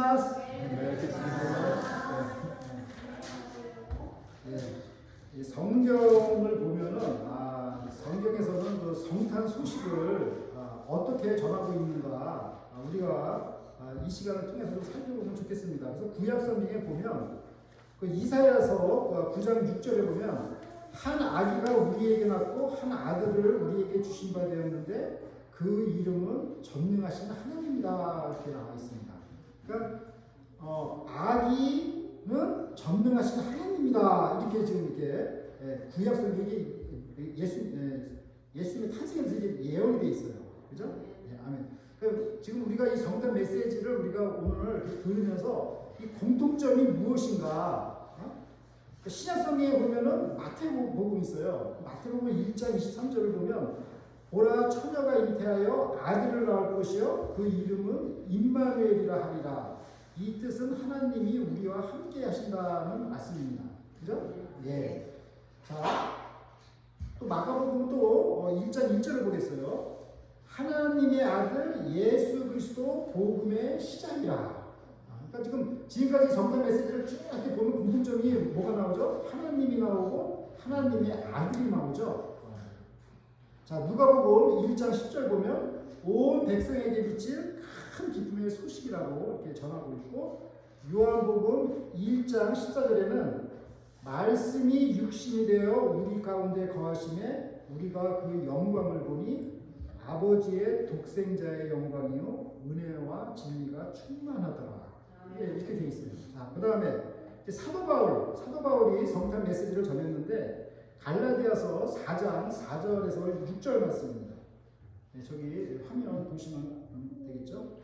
크리스마스. 예, 이 성경을 보면은 아, 성경에서는 그 성탄 소식을 아, 어떻게 전하고 있는가 아, 우리가 아, 이 시간을 통해서 좀 살펴보면 좋겠습니다. 그래서 구약 성경에 보면 그 이사야서 어, 9장 6절에 보면 한 아기가 우리에게 낳고 한 아들을 우리에게 주신 바 되었는데 그 이름은 전능하신 하나님이다 이렇게 나와 있습니다. 그러니까 어, 아기는 전능하신 하나님이다 이렇게 지금 이렇게 예, 구약 성경이 예수 예, 예수님의 탄생에 대해서 이게 예언이 돼 있어요. 그죠? 예, 아멘. 그 지금 우리가 이 성탄 메시지를 우리가 오늘 들으면서 이 공통점이 무엇인가? 어? 그 신약성경에 보면은 마태복음 있어요. 마태복음 1장 23절을 보면 보라 처녀가 잉태하여 아들을 낳을 것이요 그 이름은 임마누엘이라 하리라. 이 뜻은 하나님이 우리와 함께 하신다는 말씀입니다. 그죠? 예. 자, 또 마가복음 또 1장 1절을 보겠어요. 하나님의 아들 예수 그리스도 복음의 시작이라. 아, 그러니까 지금 지금까지 성탄 메시지를 쭉 이렇게 보면 공통점이 뭐가 나오죠? 하나님이 나오고 하나님의 아들이 나오죠. 자 누가복음 1장 10절 보면 온 백성에게 비칠 큰 기쁨의 소식이라고 이렇게 전하고 있고 요한복음 1장 14절에는 말씀이 육신이 되어 우리 가운데 거하심에 우리가 그 영광을 보니 아버지의 독생자의 영광이요 은혜와 진리가 충만하더라. 예, 이렇게 돼 있어요. 자, 그다음에 사도 바울, 사도 바울이 성탄 메시지를 전했는데 갈라디아서 4장 4절에서 6절 말씀입니다. 네, 저기 화면 보시면 되겠죠?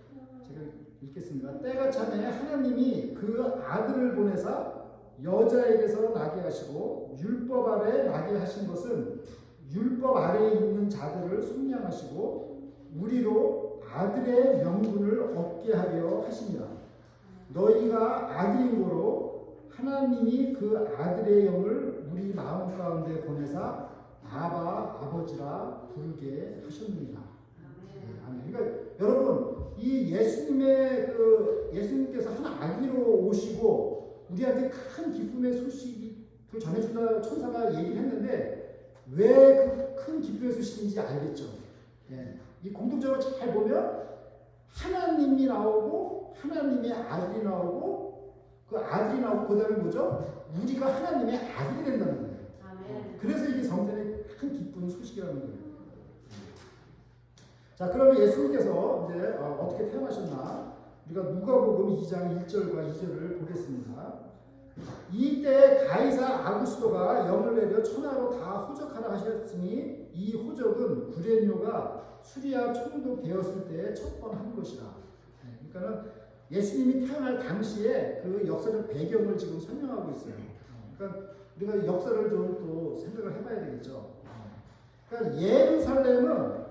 제가 읽겠습니다. 때가 차매 하나님이 그 아들을 보내사 여자에게서 나게 하시고 율법 아래 나게 하신 것은 율법 아래에 있는 자들을 속량하시고 우리로 아들의 명분을 얻게 하려 하십니다. 너희가 아들인 거로 하나님이 그 아들의 영을 우리 마음 가운데 보내사 아바 아버지라 부르게 하셨느니라. 네, 아멘. 그러니까 여러분 이 예수님의 그 예수님께서 한 아기로 오시고 우리한테 큰 기쁨의 소식을 전해준다 천사가 얘기를 했는데 왜 그 큰 기쁨의 소식인지 알겠죠. 예. 이 공통점을 잘 보면 하나님이 나오고 하나님의 아들이 나오고 그 아들이 나오고 그 다음에 뭐죠? 우리가 하나님의 아들이 된다는 거예요. 아멘. 그래서 이게 성전의 큰 기쁜 소식이라는 거예요. 자, 그러면 예수님께서 이제 어, 떻게 태어나셨나? 우리가 누가복음 2장 1절과 2절을 보겠습니다. 이때 가이사 아구스도가 영을 내려 천하로 다 호적하라 하셨으니 이 호적은 구레뇨가 수리아 총독 되었을 때 첫 번 한 것이라. 네, 그러니까는 예수님이 태어날 당시에 그 역사적 배경을 지금 설명하고 있어요. 어, 그러니까 우리가 역사를 좀 또 생각을 해봐야 되겠죠. 어. 그러니까 예루살렘은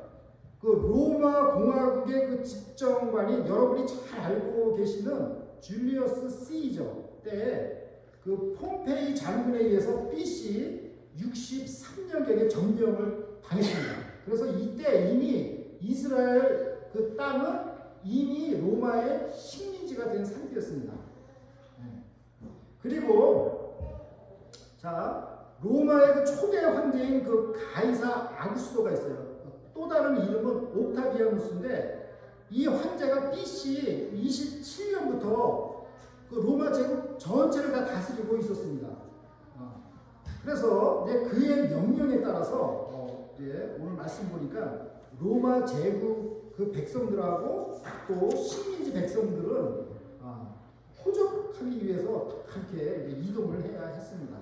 그 로마 공화국의 그 집정관이 여러분이 잘 알고 계시는 줄리어스 시저 때에 그 폼페이 장군에 의해서 BC 63년경에 점령을 당했습니다. 그래서 이때 이미 이스라엘 그 땅은 이미 로마의 식민지가 된 상태였습니다. 네. 그리고 자 로마의 그 초대 황제인 그 가이사 아구스도가 있어요. 또 다른 이름은 옥타비아누스인데 이 황제가 BC 27년부터 그 로마 제국 전체를 다 다스리고 있었습니다. 어. 그래서 이제 그의 명령에 따라서 어 오늘 말씀 보니까 로마 제국 그 백성들하고 또 식민지 백성들은 어 호적하기 위해서 그렇게 이동을 해야 했습니다.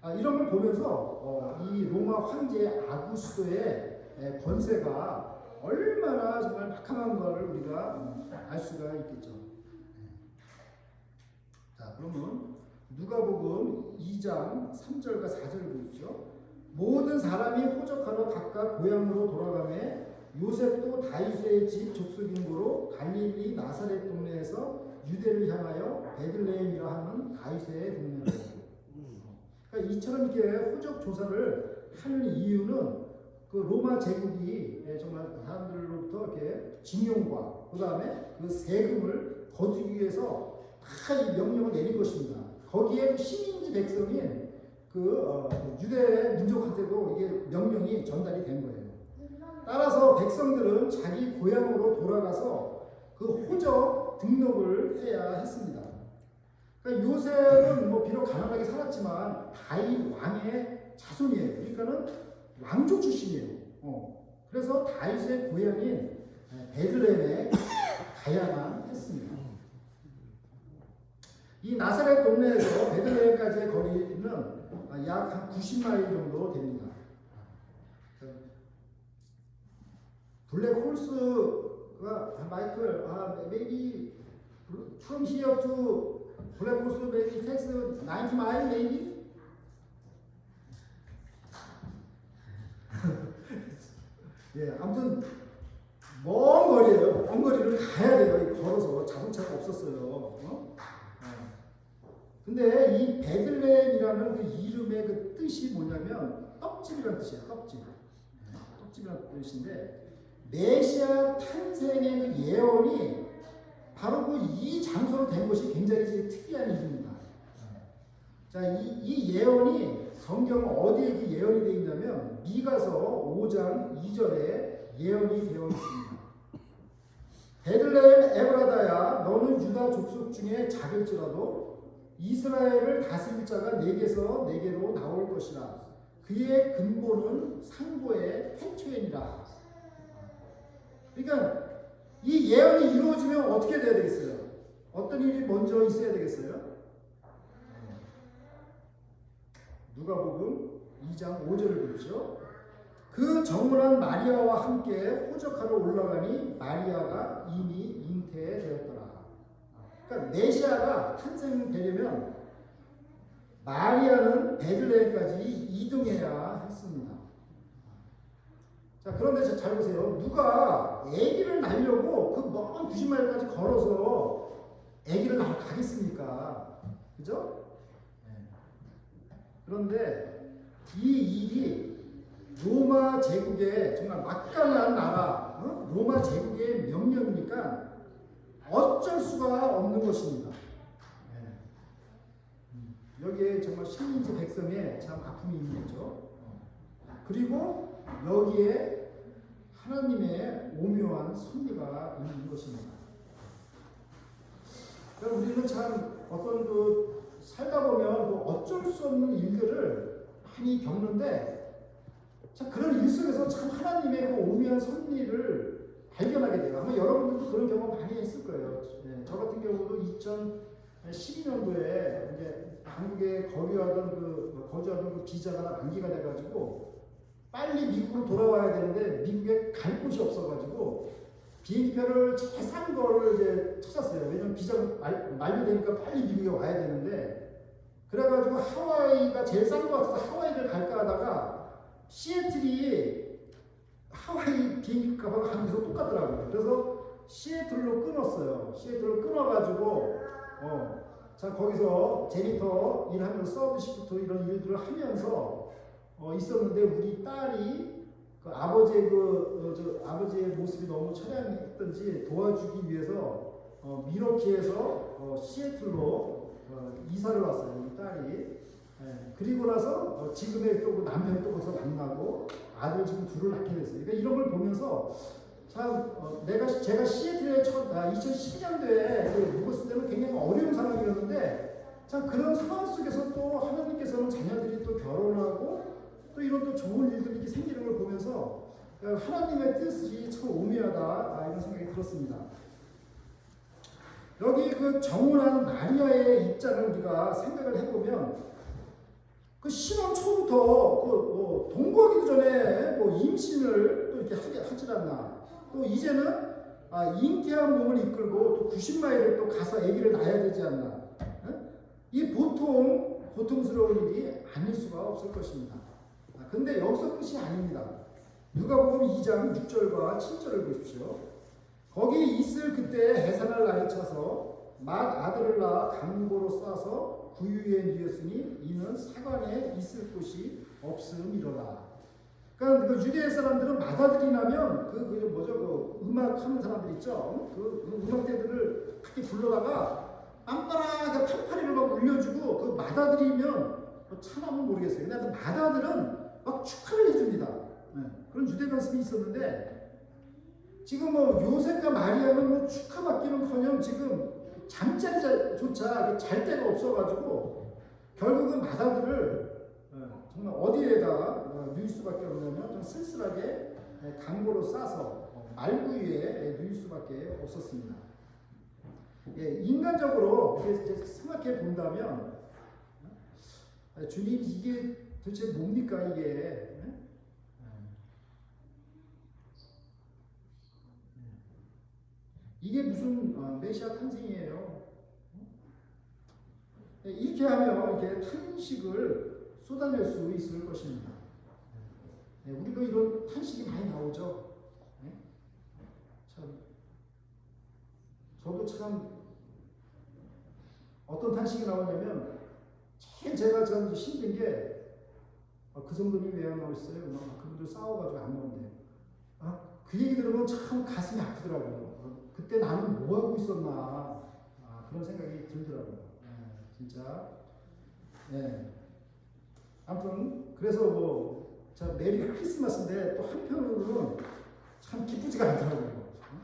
아, 이런 걸 보면서 어, 이 로마 황제 아구스도의 권세가 얼마나 정말 막강한 것을 우리가 음, 알 수가 있겠죠. 자, 그러면 누가복음 2장 3절과 4절을 보십시오. 모든 사람이 호적하러 각각 고향으로 돌아가매 요셉도 다윗의 집 족속인 거로 갈릴리 나사렛 동네에서 유대를 향하여 베들레헴이라 하는 다윗의 동네로. 그러니까 이처럼 이렇게 호적 조사를 하는 이유는 그 로마 제국이 정말 사람들로부터 이렇게 징용과 그 다음에 그 세금을 거두기 위해서 다 이 명령을 내린 것입니다. 거기에 시민지 백성인 그 어, 유대 민족한테도 이게 명령이 전달이 된 거예요. 따라서 백성들은 자기 고향으로 돌아가서 그 호적 등록을 해야 했습니다. 그러니까 요셉은 뭐 비록 가난하게 살았지만 다윗 왕의 자손이에요. 그러니까는 왕족 출신이에요. 어. 그래서 다윗의 고향인 베들레헴에 가야만 했습니다. 이 나사렛 동네에서 베들레헴까지의 거리는 약한 90마일 정도 됩니다. 블랙 홀스가 마이클 아 maybe from here to 블랙 홀스 maybe takes 90 mile maybe? 예 아무튼 먼 거리예요. 먼 거리를 가야 돼요. 걸어서 자동차가 없었어요. 어? 어. 근데 이 베들레헴이라는 그 이름의 그 뜻이 뭐냐면 떡집이라는 뜻이에요. 떡집 예, 떡집이라는 뜻인데 메시아 탄생의 그 예언이 바로 그 이 장소로 된 것이 굉장히 특이한 일입니다. 자, 이, 이 예언이 성경 어디에 그 예언이 되어 있냐면 미가서 5장 2절에 예언이 되어 있습니다. 베들레헴 에브라다야 너는 유다 족속 중에 작을지라도 이스라엘을 다스릴 자가 내게서 내게로 나올 것이라 그의 근본은 상고의 태초이니라 그러니까 이 예언이 이루어지면 어떻게 돼야 되겠어요? 어떤 일이 먼저 있어야 되겠어요? 누가복음 2장 5절을 보십시오. 그 정원한 마리아와 함께 호적하러 올라가니 마리아가 이미 잉태되었더라. 그러니까 메시아가 탄생되려면 마리아는 베들레헴까지 이동해야 했습니다. 자, 그런데 잘 보세요. 누가 아기를 낳으려고 그먼 90마일까지 걸어서 아기를 낳으러 가겠습니까? 그죠? 네. 그런데 이 일이 로마 제국의 정말 막강한 나라, 어? 로마 제국의 명령이니까 어쩔 수가 없는 것입니다. 네. 음, 여기에 정말 식민지 백성의 참 아픔이 있는 거죠. 그리고 여기에 하나님의 오묘한 섭리가 있는 것입니다. 그러니까 우리는 참 어떤 그 살다 보면 그 어쩔 수 없는 일들을 많이 겪는데 참 그런 일 속에서 참 하나님의 그 오묘한 섭리를 발견하게 돼요. 아마 여러분들도 그런 경험 많이 했을 거예요. 네, 저 같은 경우도 2012년도에 이제 한국에 거주하던 그 거주하던 그 비자가 만기가 돼가지고 빨리 미국으로 돌아와야 되는데 미국에 갈 곳이 없어가지고 비행기표를 제일 싼 거를 이제 찾았어요. 왜냐면 비자가 말, 만료되니까 빨리 미국에 와야 되는데 그래가지고 하와이가 제일 싼 거 같아서 하와이를 갈까 하다가 시애틀이 하와이 비행기 값하고 한국에서 똑같더라고요. 그래서 시애틀로 끊었어요. 시애틀로 끊어가지고 어, 자 거기서 제니터 일하면서 서브 시프트 이런 일들을 하면서 어, 있었는데 우리 딸이 그 아버지의 그, 어, 저 아버지의 모습이 너무 처량했던지 도와주기 위해서 어, 미러키에서 어, 시애틀로 어, 이사를 왔어요. 우리 딸이. 예, 그리고 나서 어, 지금의 또그 남편이 또 거기서 만나고 아들 지금 둘을 낳게 됐어요. 그러니까 이런 걸 보면서 참 어, 내가 제가 시애틀에 첫, 아, 2012년도에 그 묵었을 때는 굉장히 어려운 상황이었는데 참 그런 상황 속에서 또 하나님께서는 자녀들이 또 결혼하고 또 이런 또 좋은 일들이 이렇게 생기는 걸 보면서 하나님의 뜻이 참 오묘하다 아, 이런 생각이 들었습니다. 여기 그 정운한 마리아의 입장을 우리가 생각을 해보면 그 신혼 초부터 그뭐 동거하기 전에 뭐 임신을 또 이렇게 하게 하질 않나. 또 이제는 아, 잉태한 몸을 이끌고 또 90마일을 또 가서 아기를 낳아야 되지 않나. 이 보통 고통스러운 일이 아닐 수가 없을 것입니다. 아, 근데 여기서 끝이 아닙니다. 누가복음 2장 6절과 7절을 보십시오. 거기 있을 그때 해산할 날이 차서 맏 아들을 낳아 강고로 싸서 구유에 누였으니 이는 사관에 있을 곳이 없음이로다. 그러니까 그 유대 사람들은 맏아들이라면 그, 그 뭐죠 그 음악 하는 사람들 있죠. 그, 그 음악대들을 크게 불러다가 빰빠라하게 판파리를 막 울려주고 그 맏아들이면 뭐 차나면 모르겠어요. 근데 그 맏아들은 막 축하를 해줍니다. 네. 그런 유대 관습이 있었는데 지금 뭐 요셉과 마리아는 뭐 축하받기는커녕 지금 잠자리조차 잘 데가 없어가지고 결국은 맏아들을 어, 정말 어디에다 어, 누일 수밖에 없냐면 좀 쓸쓸하게 예, 강고로 싸서 어, 말구유에 누일 수밖에 없었습니다. 예, 인간적으로 생각해 본다면 어, 주님 이게 도대체 뭡니까 이게? 예? 이게 무슨 어, 메시아 탄생이에요? 예, 이렇게 하면 이렇게 탄식을 쏟아낼 수 있을 것입니다. 네, 우리도 이런 탄식이 많이 나오죠. 네? 참, 저도 참 어떤 탄식이 나오냐면 제일 제가 좀 힘든 게 아, 그 정도면 왜안 나오셨어요? 막 그분들 싸워가지고 안 나온대. 아, 그 얘기 들으면 참 가슴이 아프더라고요. 어, 그때 나는 뭐 하고 있었나 아, 그런 생각이 들더라고요. 네, 진짜. 네. 아무튼 그래서 뭐 자, 메리 크리스마스인데 또 한편으로는 참 기쁘지가 않더라고요. 어?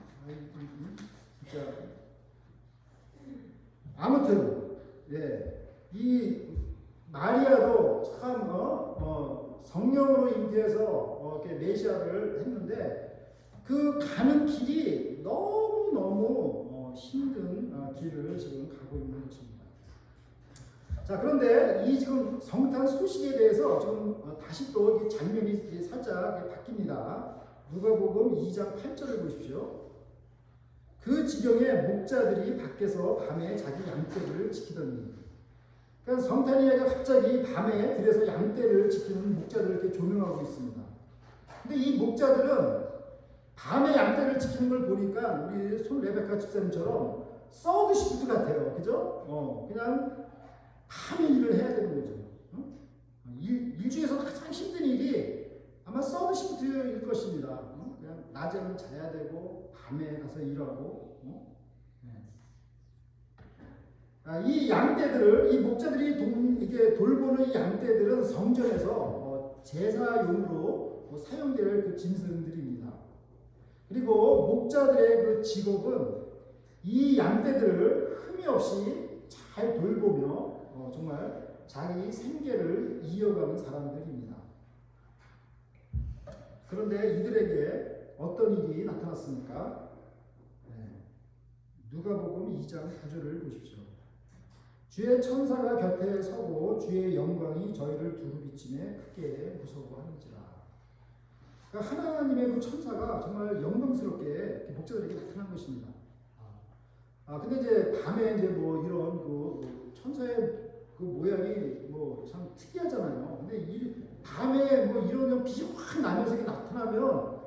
진짜. 아무튼 예, 이 마리아도 참 어, 어, 성령으로 잉태해서 어, 이렇게 메시아를 했는데 그 가는 길이 너무 너무 어, 힘든 어, 길을 지금 가고 있는 것입니다. 자 그런데 이 지금 성탄 소식에 대해서 좀 어, 다시 또이 장면이 살짝 바뀝니다. 누가복음 2장 8절을 보십시오. 그 지경에 목자들이 밖에서 밤에 자기 양떼를 지키더니 그러니까 성탄 이야기가 갑자기 밤에 들에서 양떼를 지키는 목자들을 이렇게 조명하고 있습니다. 근데 이 목자들은 밤에 양떼를 지키는 걸 보니까 우리 손 레베카 집사님처럼 서드 시프트 같아요. 그죠? 어, 그냥 밤에 일을 해야 되는 거죠. 어? 일, 일주에서 가장 힘든 일이 아마 서드 시프트일 것입니다. 어? 그냥 낮에는 자야 되고 밤에 가서 일하고 어? 아, 이 양떼들을 이 목자들이 동, 이게 돌보는 이 양떼들은 성전에서 어, 제사용으로 뭐 사용될 그 짐승들입니다. 그리고 목자들의 그 직업은 이 양떼들을 흠이 없이 잘 돌보며 어, 정말 자기 생계를 이어가는 사람들입니다. 그런데 이들에게 어떤 일이 나타났습니까? 네. 누가복음 2장 9절을 보십시오. 주의 천사가 곁에 서고 주의 영광이 저희를 두루 비침에 크게 무서워하는지라. 그러니까 하나님의 그 천사가 정말 영광스럽게 목자들에게 나타난 것입니다. 아 근데 이제 밤에 이제 뭐 이런 그 천사의 그 모양이 뭐 참 특이하잖아요. 근데 이 밤에 뭐 이런 빛이 확 나면서 나타나면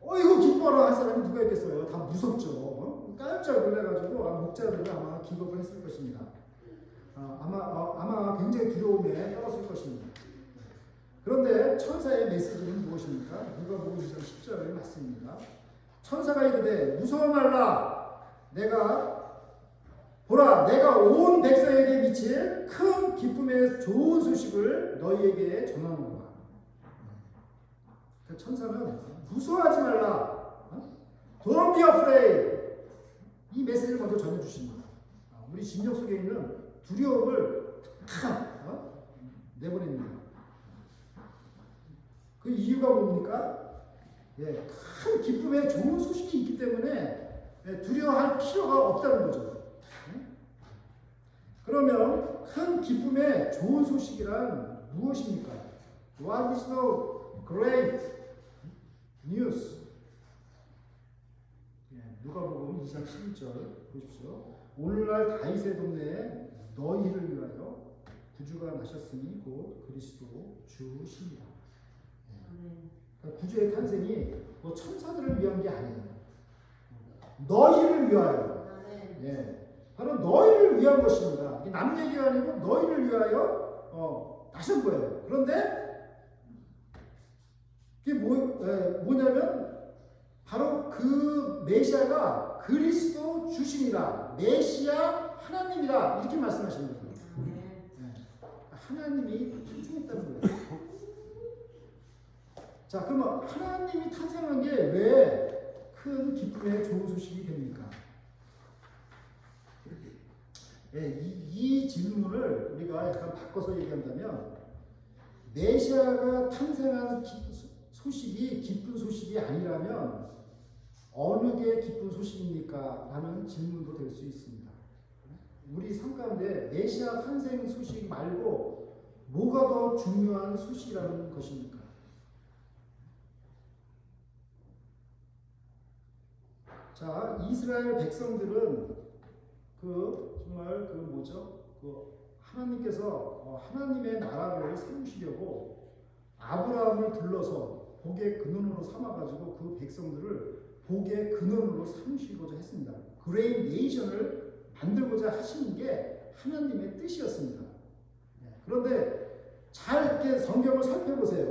어이구 기뻐라 할 사람이 누가 있겠어요? 다 무섭죠. 어? 깜짝 놀래가지고 아, 목자들은 아마 기겁을 했을 것입니다. 아, 아마 어, 아마 굉장히 두려움에 떨었을 것입니다. 그런데 천사의 메시지는 무엇입니까? 누가복음 2장 10절을 맞습니다. 천사가 이르되 무서워 말라 내가 보라 내가 온 백성에게 미칠 큰 기쁨의 좋은 소식을 너희에게 전하노라. 그 천사는 무서워하지 말라. 어? Don't be afraid. 이 메시지를 먼저 전해주십니다. 아, 우리 심령 속에 있는 두려움을 탁 어? 내보냅니다. 그 이유가 뭡니까? 예, 큰 기쁨의 좋은 소식이 있기 때문에 예, 두려워할 필요가 없다는 거죠. 그러면 큰 기쁨의 좋은 소식이란 무엇입니까? What is the great news? 예, 누가복음 2장 11절 보십시오. 오늘날 다윗의 동네에 너희를 위하여 구주가 나셨으니 곧 그리스도 주시니라. 그러니까 구주의 탄생이 뭐 천사들을 위한 게 아니에요. 너희를 위하여. 예. 바로 너희를 위한 것입니다. 남 얘기가 아니고 너희를 위하여 어, 나신 거예요. 그런데 그게 뭐, 에, 뭐냐면 바로 그 메시아가 그리스도 주신이라 메시아 하나님이라 이렇게 말씀하시는 거예요. 네. 하나님이 탄생했다는 거예요. 자, 그러면 하나님이 탄생한 게 왜 큰 기쁨의 좋은 소식이 됩니까? 예, 이, 이 질문을 우리가 약간 바꿔서 얘기한다면 메시아가 탄생한 기- 소- 소식이 기쁜 소식이 아니라면 어느 게 기쁜 소식입니까? 라는 질문도 될 수 있습니다. 우리 삶 가운데 메시아 탄생 소식 말고 뭐가 더 중요한 소식이라는 것입니까? 자, 이스라엘 백성들은 그 정말 그 뭐죠? 그 하나님께서 어, 하나님의 나라를 세우시려고 아브라함을 불러서 복의 근원으로 삼아가지고 그 백성들을 복의 근원으로 삼으시고자 했습니다. 그레인 네이션을 만들고자 하시는 게 하나님의 뜻이었습니다. 네, 그런데 잘 이렇게 성경을 살펴보세요.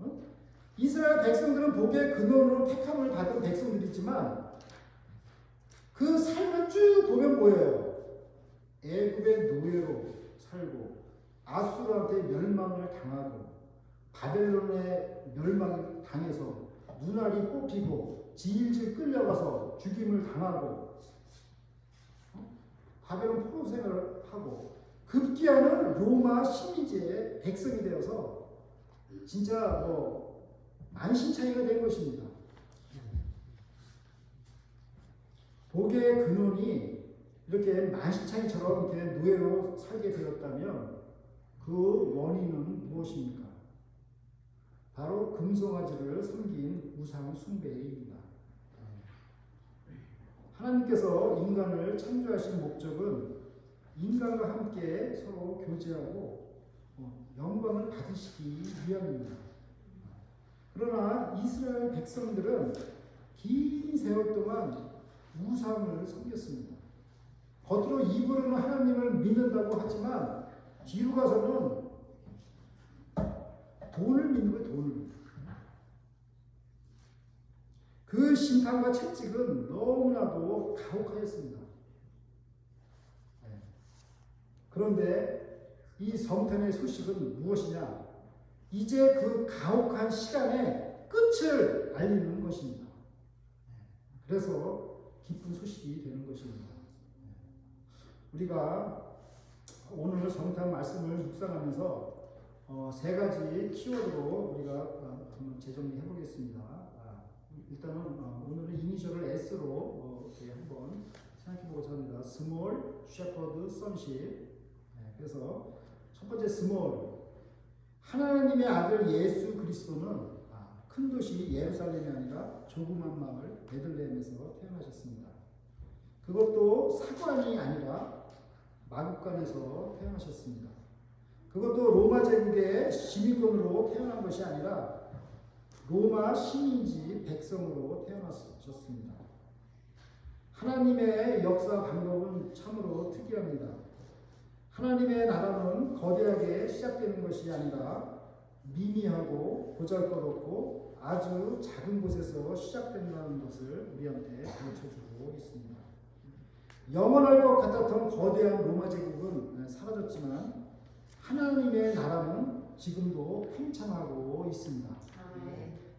어? 이스라엘 백성들은 복의 근원으로 택함을 받은 백성들이지만 그 삶을 쭉 보면 뭐예요? 애굽의 노예로 살고 아수르한테 멸망을 당하고 바벨론의 멸망을 당해서 눈알이 뽑히고 질질 끌려가서 죽임을 당하고 어? 바벨론 포로 생활을 하고 급기야는 로마 식민지의 백성이 되어서 진짜 뭐 만신창이가 된 것입니다. 복의 근원이 이렇게 만신창이처럼 이렇게 노예로 살게 되었다면 그 원인은 무엇입니까? 바로 금송아지를 섬긴 우상 숭배입니다. 하나님께서 인간을 창조하신 목적은 인간과 함께 서로 교제하고 어, 영광을 받으시기 위함입니다. 그러나 이스라엘 백성들은 긴 세월 동안 우상을 섬겼습니다. 겉으로 입으로는 하나님을 믿는다고 하지만 뒤로 가서는 돈을 믿는 거예요, 돈을. 그 심판과 채찍은 너무나도 가혹하였습니다. 네. 그런데 이 성탄의 소식은 무엇이냐? 이제 그 가혹한 시간의 끝을 알리는 것입니다. 네. 그래서 기쁜 소식이 되는 것입니다. 네. 우리가 오늘 성탄 말씀을 묵상하면서 어, 세 가지 키워드로 우리가 어, 한번 재정리해 보겠습니다. 아, 일단은 어, 오늘은 이니셜을 S로 어, 이렇게 한번 생각해 보고자 합니다. Small, Shepherd, Sonship. 네, 그래서 첫 번째 Small. 하나님의 아들 예수 그리스도는 아, 큰 도시 예루살렘이 아니라 조그만 마을 베들레헴에서 태어나셨습니다. 그것도 사관이 아니라 마국간에서 태어나셨습니다. 그것도 로마 제국의 시민권으로 태어난 것이 아니라 로마 시민지 백성으로 태어나셨습니다. 하나님의 역사 방법은 참으로 특이합니다. 하나님의 나라는 거대하게 시작되는 것이 아니라 미미하고 보잘것없고 아주 작은 곳에서 시작된다는 것을 우리한테 가르쳐주고 있습니다. 영원할 것 같았던 거대한 로마 제국은 사라졌지만 하나님의 나라는 지금도 팽창하고 있습니다.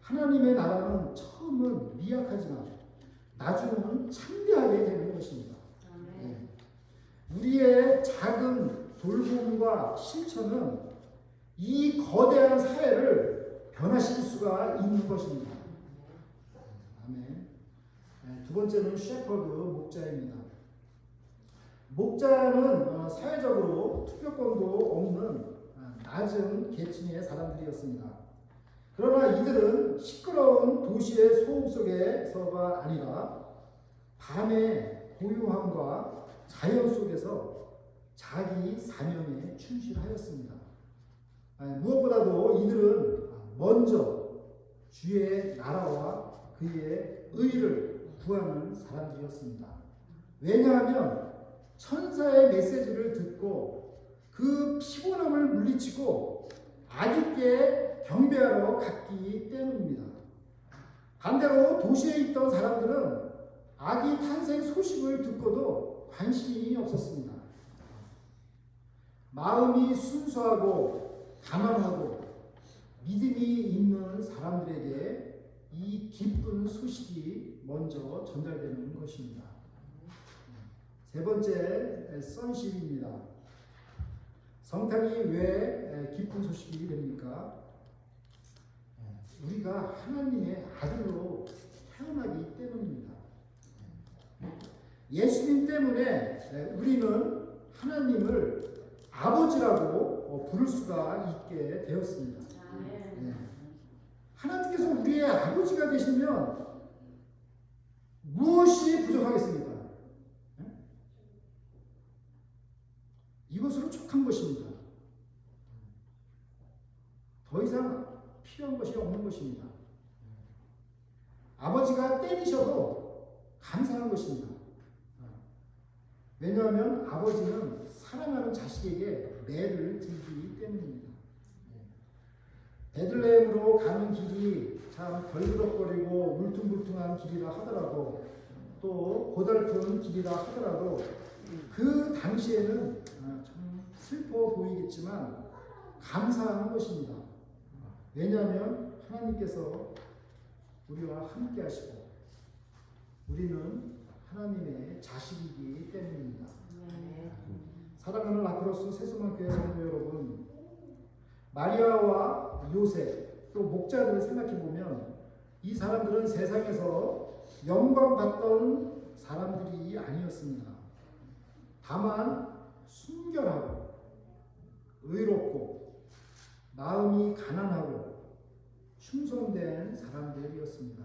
하나님의 나라는 처음은 미약하지만 나중은 창대하게 되는 것입니다. 네. 우리의 작은 돌봄과 실천은 이 거대한 사회를 변화시킬 수가 있는 것입니다. 아멘. 네, 두 번째는 셰퍼드 목자입니다. 목자는 어, 사회적으로 투표권도 없는 어, 낮은 계층의 사람들이었습니다. 그러나 이들은 시끄러운 도시의 소음 속에서가 아니라 밤의 고요함과 자연 속에서 자기 사명에 충실하였습니다. 아, 무엇보다도 이들은 먼저 주의 나라와 그의 의를 구하는 사람들이었습니다. 왜냐하면 천사의 메시지를 듣고 그 피곤함을 물리치고 아직게 경배하러 갔기 때문입니다. 반대로 도시에 있던 사람들은 아기 탄생 소식을 듣고도 관심이 없었습니다. 마음이 순수하고 가난하고 믿음이 있는 사람들에게 이 기쁜 소식이 먼저 전달되는 것입니다. 세 번째 선십입니다. 성탄이 왜 기쁜 소식이 됩니까? 우리가 하나님의 아들로 태어나기 때문입니다. 예수님 때문에 우리는 하나님을 아버지라고 부를 수가 있게 되었습니다. 네. 하나님께서 우리의 아버지가 되시면 무엇이 부족하겠습니까? 네? 이것으로 족한 것입니다. 더 이상 필요한 것이 없는 것입니다. 아버지가 때리셔도 감사한 것입니다. 왜냐하면 아버지는 사랑하는 자식에게 매를 들기 때문입니다. 베들레헴으로 가는 길이 참 벌그덕거리고 울퉁불퉁한 길이라 하더라도 또 고달픈 길이라 하더라도 그 당시에는 아, 참 슬퍼 보이겠지만 감사한 것입니다. 왜냐하면 하나님께서 우리와 함께 하시고 우리는 하나님의 자식이기 때문입니다. 사랑하는 라크로스 세수만교회 성도 여러분, 마리아와 요셉 또 목자들을 생각해 보면 이 사람들은 세상에서 영광 받던 사람들이 아니었습니다. 다만 순결하고 의롭고 마음이 가난하고 충성된 사람들이었습니다.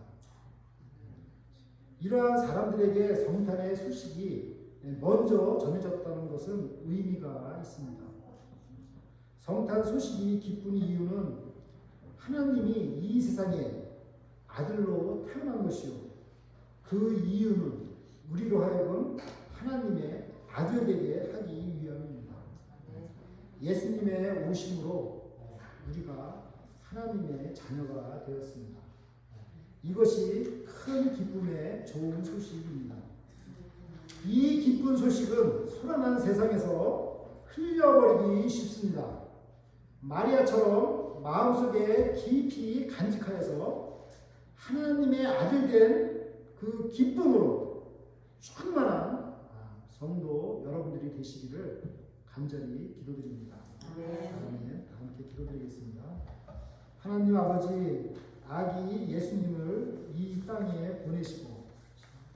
이러한 사람들에게 성탄의 소식이 먼저 전해졌다는 것은 의미가 있습니다. 성탄 소식이 기쁜 이유는 하나님이 이 세상에 아들로 태어난 것이요. 그 이유는 우리로 하여금 하나님의 아들 되게 하기 위함입니다. 예수님의 오심으로 우리가 하나님의 자녀가 되었습니다. 이것이 큰 기쁨의 좋은 소식입니다. 이 기쁜 소식은 소란한 세상에서 흘려버리기 쉽습니다. 마리아처럼 마음속에 깊이 간직하여서 하나님의 아들 된 그 기쁨으로 충만한 성도 여러분들이 되시기를 간절히 기도드립니다. 아멘. 함께 기도드리겠습니다. 하나님 아버지 아기 예수님을 이 땅에 보내시고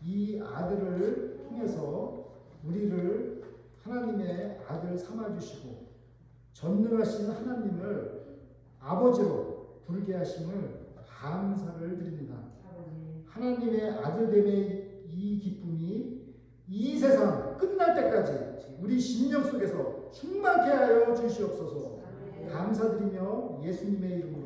이 아들을 통해서 우리를 하나님의 아들 삼아 주시고 전능하신 하나님을 아버지로 부르게 하심을 감사를 드립니다. 하나님의 아들됨의 이 기쁨이 이 세상 끝날 때까지 우리 심령 속에서 충만케 하여 주시옵소서. 감사드리며 예수님의 이름으로